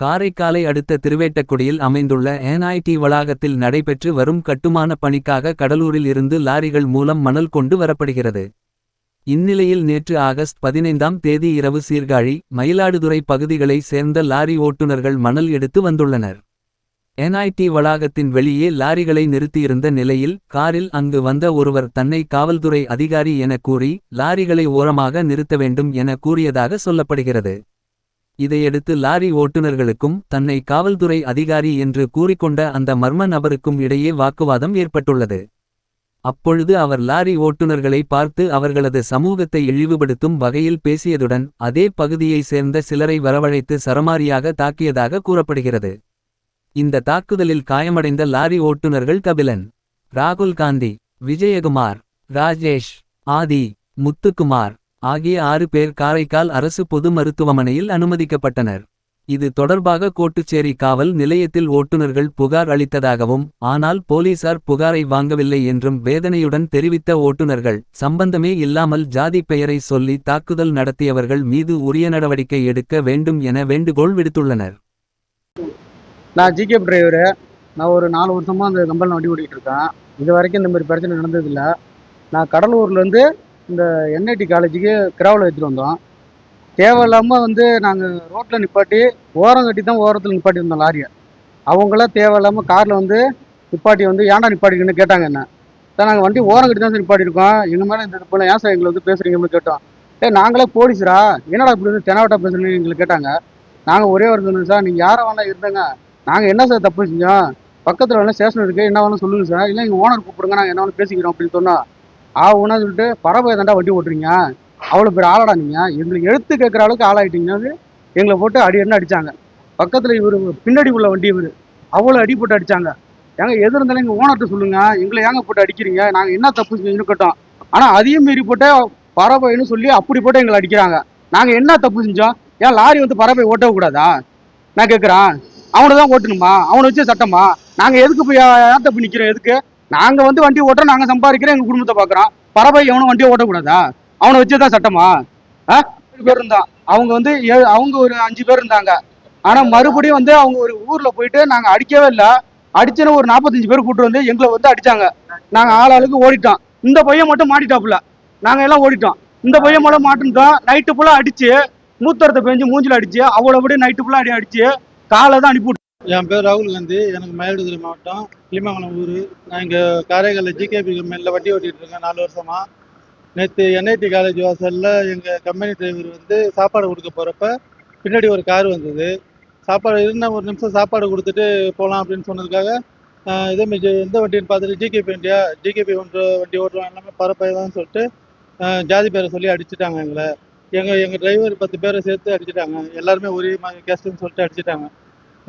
காரைக்காலை அடுத்த திருவேட்டக்குடியில் அமைந்துள்ள என்ஐடி வளாகத்தில் நடைபெற்று வரும் கட்டுமான பணிக்காக கடலூரில் இருந்து லாரிகள் மூலம் மணல் கொண்டு வரப்படுகிறது. இந்நிலையில் நேற்று ஆகஸ்ட் பதினைந்தாம் தேதி இரவு சீர்காழி மயிலாடுதுறை பகுதிகளை சேர்ந்த லாரி ஓட்டுநர்கள் மணல் எடுத்து வந்துள்ளனர். என்ஐடி வளாகத்தின் வெளியே லாரிகளை நிறுத்தியிருந்த நிலையில் காரில் அங்கு வந்த ஒருவர் தன்னை காவல்துறை அதிகாரி என கூறி லாரிகளை ஓரமாக நிறுத்த வேண்டும் என கூறியதாக சொல்லப்படுகிறது. இதையடுத்து லாரி ஓட்டுநர்களுக்கும் தன்னை காவல்துறை அதிகாரி என்று கூறிக்கொண்ட அந்த மர்ம நபருக்கும் இடையே வாக்குவாதம் ஏற்பட்டுள்ளது. அப்பொழுது அவர் லாரி ஓட்டுநர்களை பார்த்து அவர்களது சமூகத்தை இழிவுபடுத்தும் வகையில் பேசியதுடன் அதே பகுதியை சேர்ந்த சிலரை வரவழைத்து சரமாரியாக தாக்கியதாக கூறப்படுகிறது. இந்த தாக்குதலில் காயமடைந்த லாரி ஓட்டுநர்கள் கபிலன் ராகுல் காந்தி விஜயகுமார் ராஜேஷ் ஆதி முத்துக்குமார் ஆகிய ஆறு பேர் காரைக்கால் அரசு பொது மருத்துவமனையில் அனுமதிக்கப்பட்டனர். இது தொடர்பாக கோட்டுச்சேரி காவல் நிலையத்தில் ஓட்டுநர்கள் புகார் அளித்ததாகவும் ஆனால் போலீசார் புகாரை வாங்கவில்லை என்றும் வேதனையுடன் தெரிவித்த ஓட்டுநர்கள் சம்பந்தமே இல்லாமல் ஜாதி பெயரை சொல்லி தாக்குதல் நடத்தியவர்கள் மீது உரிய நடவடிக்கை எடுக்க வேண்டும் என வேண்டுகோள் விடுத்துள்ளனர். நான் ஜிகே டிரைவரு நான் ஒரு நாலு வருஷமா அந்த கம்பெனியில் வண்டி இருக்கேன் இது வரைக்கும் இந்த மாதிரி பிரச்சனை நடந்ததில்லை நான் கடலூர்லேருந்து இந்த என்ஐடி காலேஜுக்கு கிராவில் எடுத்துகிட்டு வந்தோம். தேவையில்லாமல் வந்து நாங்கள் ரோட்டில் நிப்பாட்டி ஓரம் கட்டி தான் ஓரத்தில் நிப்பாட்டி இருந்தோம் லாரியை. அவங்களாம் தேவையில்லாமல் காரில் வந்து நிப்பாட்டி வந்து ஏன்டா நிப்பாட்டிக்கணும்னு கேட்டாங்க என்ன? சார் நாங்கள் வண்டி ஓரம் கட்டி தான் சார் நிப்பாட்டியிருக்கோம். எங்கள் மேலே இந்த போல ஏன் சார் எங்களை வந்து பேசுகிறீங்கன்னு கேட்டோம். ஏ நாங்களே போலீஸரா? என்னடா இப்படி வந்து தெனாவட்டா பேசுறீங்கன்னு எங்களை கேட்டாங்க. நாங்கள் ஒரே ஒரு சொன்னோம் சார். நீங்கள் யாரை வேணா இருந்தங்க. நாங்கள் என்ன சார் தப்பு செஞ்சோம்? பக்கத்தில் வேணா ஸ்டேஷன் இருக்குது என்ன வேணாலும் சொல்லுங்கள் சார். இல்லை எங்கள் ஓனர் கூப்பிடுங்க. நாங்கள் என்ன வேணாலும் பேசிக்கிறோம். அப்படின்னு சொன்னால் ஆ சொல்லிட்டு பரவாயில்ல தாண்டா வண்டி ஓட்டுறீங்க. அவ்வளோ பேர் ஆளாடா நீங்கள் எங்களுக்கு எடுத்து கேட்குற அளவுக்கு ஆளாயிட்டீங்கன்னு எங்களை போட்டு அடி என்ன அடிச்சாங்க. பக்கத்தில் இவர் பின்னாடி உள்ள வண்டி இவர். அவ்வளோ அடி போட்டு அடிச்சாங்க. ஏங்க எது இருந்தாலும் எங்கள் ஓனர்கிட்ட சொல்லுங்கள் எங்களை ஏங்க போட்டு அடிக்கிறீங்க? நாங்கள் என்ன தப்பு செஞ்சோன்னு கேட்டோம். ஆனால் அதையும் மீறி போட்டு பறவைன்னு சொல்லி அப்படி போட்டு எங்களை அடிக்கிறாங்க. நாங்கள் என்ன தப்பு செஞ்சோம்? ஏன் லாரி வந்து பறவை ஓட்டக்கூடாதா நான் கேட்குறேன். அவனை தான் ஓட்டணுமா? அவனை வச்சு சட்டமா? நாங்கள் எதுக்கு போய் ஏன் தப்பு நிற்கிறோம் எதுக்கு? நாங்கள் வந்து வண்டி ஓட்டுறோம் நாங்க சம்பாதிக்கிறோம் எங்கள் குடும்பத்தை பாக்குறோம். பறவை எவனும் வண்டியை ஓட்டக்கூடாதா? அவனை வச்சுதான் சட்டமா? ஏழு பேர் இருந்தான் அவங்க வந்து ஏழு அவங்க ஒரு அஞ்சு பேர் இருந்தாங்க. ஆனா மறுபடியும் வந்து அவங்க ஒரு ஊரில் போயிட்டு நாங்க அடிக்கவே இல்லை. அடிச்சுன்னு ஒரு நாற்பத்தஞ்சு பேர் கூட்டு வந்து எங்களை வந்து அடிச்சாங்க. நாங்கள் ஆள் ஆளுக்கு ஓடிட்டோம். இந்த பையன் மட்டும் மாட்டிட்டாப்புல. நாங்க எல்லாம் ஓடிட்டோம். இந்த பையன் மட்டும் மாட்டிட்டோம் நைட்டு ஃபுல்லாக அடிச்சு மூத்தரத்தை பெஞ்சு மூஞ்சில அடிச்சு அவ்வளோபடி நைட்டு ஃபுல்லாக அடி அடிச்சு காலை தான் அனுப்பி என் பேர் ராகுல் காந்தி. எனக்கு மயிலாடுதுறை மாவட்டம். கிளிமங்கலம் ஊர். நான் இங்கே காரைக்காலில் ஜிகேபி கம்பெனியில் வண்டி ஓட்டிகிட்டு இருக்கேன். நாலு வருஷமா. நேற்று என்ஐடி காலேஜ் வாசலில் எங்கள் கம்பெனி டிரைவர் வந்து சாப்பாடு கொடுக்க போகிறப்ப பின்னாடி ஒரு கார் வந்தது. சாப்பாடு இருந்தால் ஒரு நிமிஷம் சாப்பாடு கொடுத்துட்டு போகலாம் அப்படின்னு சொன்னதுக்காக இதே மாதிரி எந்த வண்டின்னு பார்த்துட்டு ஜிகேபி வண்டியா? ஜிகேபி ஒன்று வண்டி ஓட்டுறோம் எல்லாமே பரப்பைதான்னு சொல்லிட்டு ஜாதி பேரை சொல்லி அடிச்சிட்டாங்க எங்களை. எங்கள் எங்கள் டிரைவர் பத்து பேரை சேர்த்து அடிச்சிட்டாங்க. எல்லாருமே ஒரே மாதிரி கேஸ்ட்டுன்னு சொல்லிட்டு அடிச்சிட்டாங்க.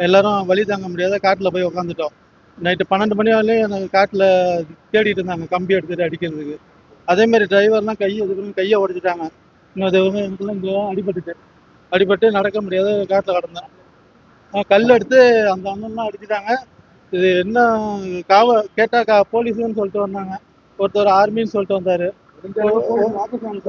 எல்லாரும் வழி தாங்க முடியாத காட்டில் போய் உக்காந்துட்டோம். நைட்டு பன்னெண்டு மணி வரலையும் எனக்கு காட்டில் தேடிட்டு இருந்தாங்க கம்பி எடுத்துட்டு அடிக்கிறதுக்கு. அதே மாதிரி டிரைவர்லாம் கையை இதுக்குன்னு கையை உடைச்சிட்டாங்க. இன்னொரு எனக்குலாம் இங்கே அடிபட்டுட்டு அடிபட்டு நடக்க முடியாத காட்டில் கிடந்தேன். ஆஹ் கல் எடுத்து அந்த அண்ணன்லாம் அடிச்சிட்டாங்க. இது என்ன காவ கேட்டால் கா போலீஸுன்னு சொல்லிட்டு வந்தாங்க. ஒருத்தர் ஆர்மின்னு சொல்லிட்டு வந்தார்.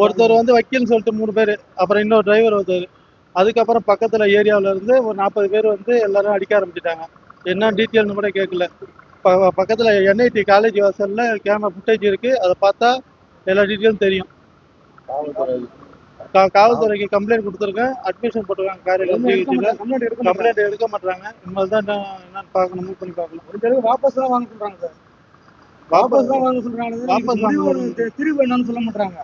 ஒருத்தர் வந்து வக்கீல்னு சொல்லிட்டு மூணு பேர். அப்புறம் இன்னொரு டிரைவர் ஒருத்தர். அதுக்கப்புறம் பக்கத்துல ஏரியாவுல இருந்து ஒரு நாற்பது பேர் வந்து எல்லாரும் அடிக்க ஆரம்பிச்சிட்டாங்க. என்ன டீட்டெயில்னு கூட கேட்கல பக்கத்துல என்ஐடி காலேஜ் வாசல்ல கேமரா ஃபுட்டேஜ் இருக்கு. அதை பார்த்தா எல்லா டீட்டெயிலும் தெரியும். கா- காவல்துறைக்கு கம்ப்ளைண்ட் கொடுத்துருக்கேன். அட்மிஷன் போட்டிருக்காங்க காரைக்கால் கம்ப்ளைண்ட் எடுக்க மாட்டாங்க இனிமேல் தான் என்ன- என்னன்னு பார்க்கணும். மூவ் பண்ணி பார்க்கணும் வாபஸ் தான் வாங்க சொல்றாங்க சார். வாபஸ் தான் வாங்க சொல்றாங்க. வாபஸ் திரும்ப என்னன்னு சொல்ல மாட்டாங்க